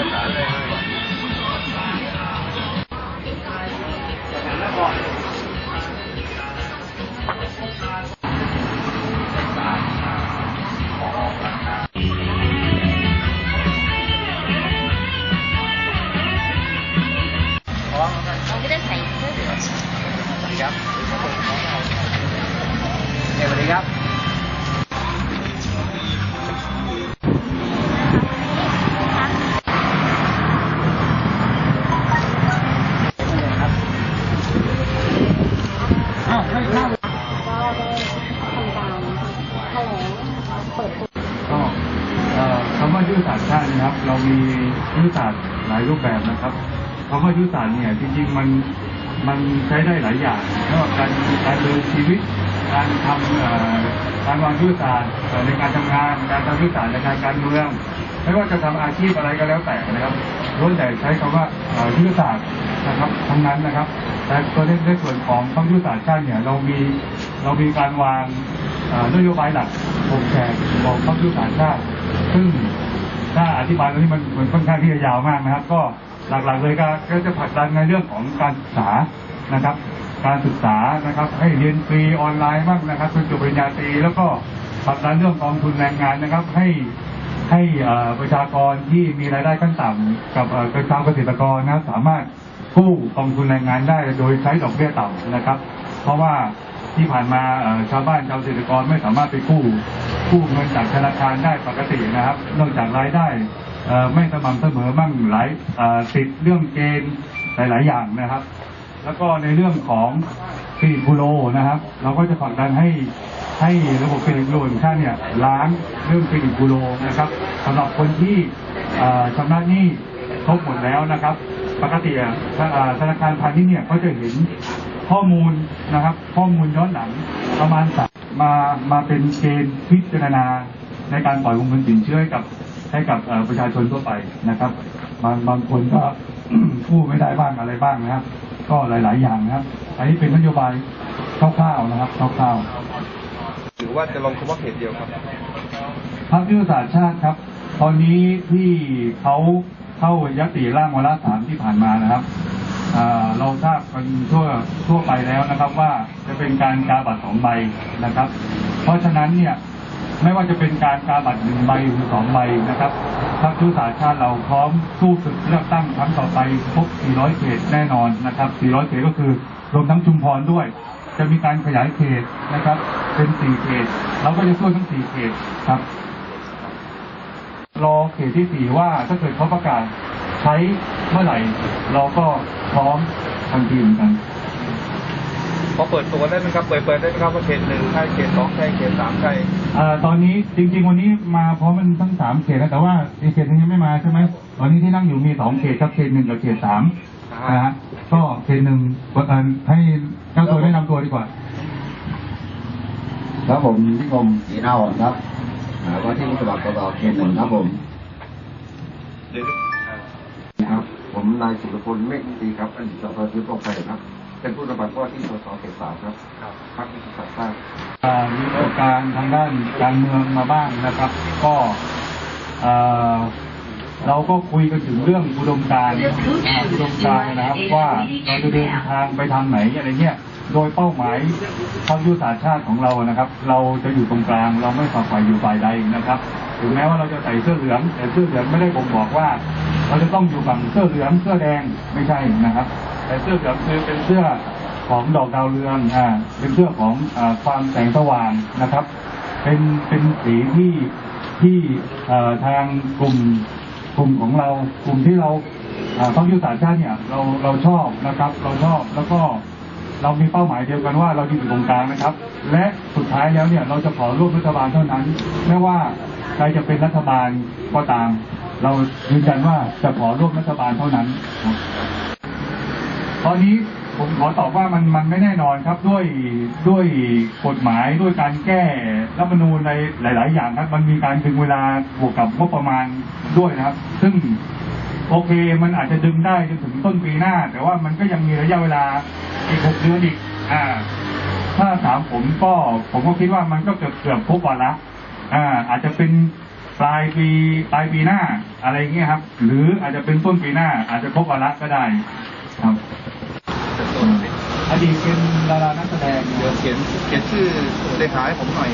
อกสารอะไรให้เรา ทธศาสตร์ชาตินะครับ เรามียุทธศาสตร์หลายรูปแบบนะครับคำว่ายุทธศาสตร์เนี่ยจริงๆมันมันใช้ได้หลายอย่างไม่ว่าการการเดินชีวิต การทำการวางยุทธศาสตร์ในการทำงาน การทำยุทธศาสตร์ในการการเมือง ไม่ว่าจะทำอาชีพอะไรก็แล้วแต่นะครับล้วนแต่ใช้คำว่ายุทธศาสตร์นะครับทั้งนั้นนะครับ แต่ตัวในในส่วนของคำยุทธศาสตร์ชาติเนี่ยเรามีเรามีการวางนโยบายหลักผมแชร์ของพักยุทธศาสตร์ชาติซึ่ง ถ้าอธิบายตรงนี้มันมันค่อนข้างที่จะยาวมากนะครับ ก็หลักๆเลยก็ก็จะผลักดันในเรื่องของการศึกษานะครับ การศึกษานะครับ ให้เรียนฟรีออนไลน์บ้างนะครับจนจบปริญญาตรีแล้วก็ผลักดันเรื่องกองทุนแรงงานนะครับ ให้ให้ประชากรที่มีรายได้ขั้นต่ำกับเอ่อชาวเกษตรกรนะครับสามารถกู้กองทุนแรงงานได้โดยใช้ดอกเบี้ยต่ำนะครับ เพราะว่าที่ผ่านมาชาวบ้านชาวเกษตรกรไม่สามารถไปกู้ กู้เงินจากธนาคารได้ปกตินะครับ นอกจากรายได้ไม่สม่ำเสมอบ้างหลายติดเรื่องเกณฑ์หลาย ๆ อย่างนะครับ แล้วก็ในเรื่องของเครดิบูโรนะครับ เราก็จะผลักดันให้ให้ระบบเครดิตบูโรแห่งชาติเนี่ยล้างเรื่องเครดิตบูโรนะครับสำหรับคนที่ชำระหนี้ครบหมดแล้วนะครับ ปกติธอ่าธนาคารพาณิชย์เนี่ยเขาจะเห็นข้อมูลนะครับ ข้อมูลย้อนหลัง ประมาณสามมามาเป็นเกณฑ์พิจารณาในการปล่อยวงเงินสินเชื่อให้กับให้กับเอ่อประชาชนทั่วไปนะครับบางบางคนก็กู้ไม่ได้บ้างอะไรบ้างนะครับ ก็หลาย ๆ อย่างนะครับ อันนี้เป็นนโยบายคร่าวๆนะครับคร่าวๆหรือว่าจะลงเฉพาะเขตเดียวครับพรรคยุทธศาสตร์ชาติครับ ตอนนี้ที่เขาเข้ายติร่างวาระสามที่ผ่านมานะครับอ่า เราทราบกันทั่วทั่วไปแล้วนะครับว่าจะเป็นการกาบัตรสองใบนะครับ เพราะฉะนั้นเนี่ยไม่ว่าจะเป็นการกาบัตรหนึ่งใบหรือสองใบนะครับพรรคยุทธศาสตร์ชาติเราพร้อมสู้ศึกเลือกตั้งครั้งต่อไปครบ 400 เขตแน่นอนนะครับ 400 เขตก็คือรวมทั้งชุมพรด้วย จะมีการขยายเขตนะครับ เป็น 4 เขต เราก็จะช่วยทั้ง 4 เขตครับรอเขตที่สี่ว่าถ้าเกิดเขาประกาศใช้เมื่อไหร่ เราก็ พร้อมทันทีเหมือนกันพอเปิดตัวได้ไหมครับเปิดเปิดได้ไหมครับว่าเขตหนึ่งใช่เขตสองใช่เขตสามใช่เอ่อตอนนี้จริง ๆ วันนี้มาพร้อมมันทั้งสามเขตแล้วแต่ว่าอีกเขตหนึงยังไม่มาใช่ไหมตอนนี้ที่นั่งอยู่มีสองเขตครับเขตหนึ่งกับเขตสามอ่านะฮะก็เขตหนึ่งเอ่อให้เจ้าตัวแนะนำตัวดีกว่าครับผมที่ผมสีเนาครับอ่าว่าที่สมัครสสเขตหนึ่งครับผม นายสุรพลเมฆดีครับอดีตสสพื้นปกไฟครับ เป็นผู้สมัครว่าที่สสเขตสามครับครับพรรคยุทธศาสตร์ชาติอ่ามีประสบการณ์ทางด้านการเมืองมาบ้างนะครับ ก็เอ่อเราก็คุยกันถึงเรื่องอุดมการณ์อ่าอุดมการณ์นะครับ ว่าเราจะเดินทางไปทางไหนอะไรเงี้ยโดยเป้าหมายพรรคยุทธศาสตร์ชาติของเรานะครับ เราจะอยู่ตรงกลาง เราไม่ฝักใฝ่อยู่ฝ่ายใดนะครับ ถึงแม้ว่าเราจะใส่เสื้อเหลืองแต่เสื้อเหลืองไม่ได้บ่งบอกว่า เราจะต้องอยู่ฝั่งเสื้อเหลืองเสื้อแดงไม่ใช่นะครับ แต่เสื้อเหลืองคือเป็นเสื้อของดอกดาวเรืองอ่าเป็นเสื้อของอความแสงสว่างนะครับ เป็นเป็นสีที่ที่ทางกลุ่มกลุ่มของเรากลุ่มที่เราอ่าพรรคยุทธศาสตร์ชาติเนี่ยเราเราชอบนะครับ เราชอบแล้วก็เรามีเป้าหมายเดียวกันว่าเราจะอยู่ตรงกลางนะครับ และสุดท้ายแล้วเนี่ยเราจะขอร่วมรัฐบาลเท่านั้น ไม่ว่าใครจะเป็นรัฐบาลก็ตาม เรายืนยันว่าจะขอร่วมรัฐบาลเท่านั้น ตอนนี้ผมขอตอบว่ามันมันไม่แน่นอนครับด้วยด้วยกฎหมายด้วยการแก้รัฐธรรมนูญในหลาย ๆ อย่างครับ มันมีการดึงเวลาบวกกับงบประมาณด้วยนะครับ ซึ่งโอเคมันอาจจะดึงได้จนถึงต้นปีหน้า แต่ว่ามันก็ยังมีระยะเวลาอีกหกเดือนอีกอ่า ถ้าถามผมก็ผมก็คิดว่ามันก็เกือบเกือบครบวาระอ่า อาจจะเป็น ปลายปีปลายปีหน้าอะไรเงี้ยครับ หรืออาจจะเป็นต้นปีหน้า อาจจะครบวาระก็ได้ครับแต่ตัวนี้อดีตเป็นดารานักแสดงเดี๋ยวเขียนเขียนชื่อเลขาให้ผมหน่อย